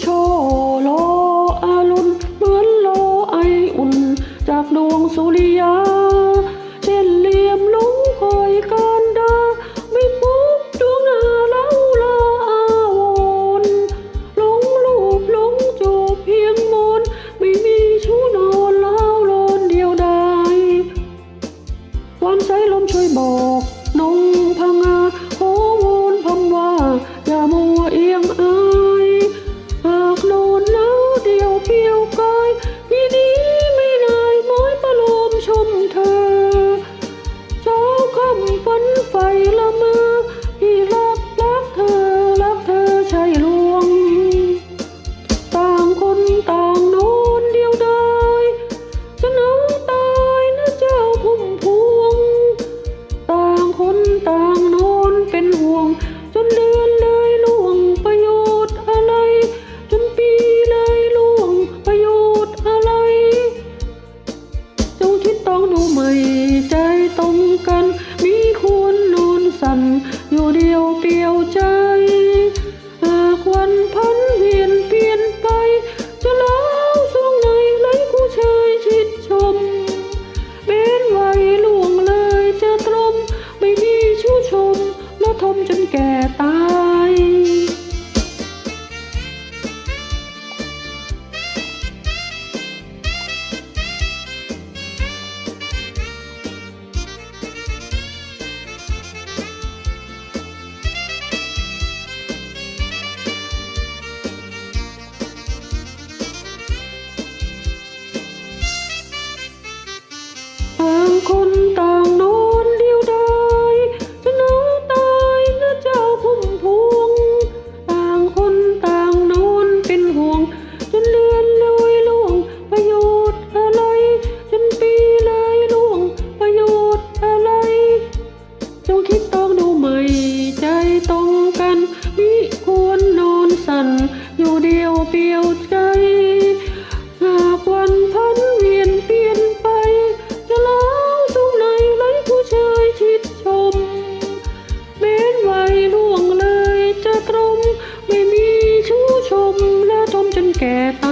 โชโลอาลุนเหมือนโลไออุ่น จากดวงสุริยา เช่นเหลี่ยมลุงคอยการดาไม่พบดวงอาเล่าลาอาวอนหลงลูบหลงจูบเพียงมนไม่มีชู้นอนเล่าลนเดียวได้ความใจลมช่วยบอก กัน มีคุณนูนสันอยู่เดียวเปียวใจ มิควรนอนสัน่นอยู่เดียวเปียวใจ หากวันพันเวียนเปลี่ยนไป จะแล้าตรงไหนไรผู้ชายชิดชมเม้นไว้ล่วงเลยจะตรมไม่มีชู้ชมและทมจนแก่ตา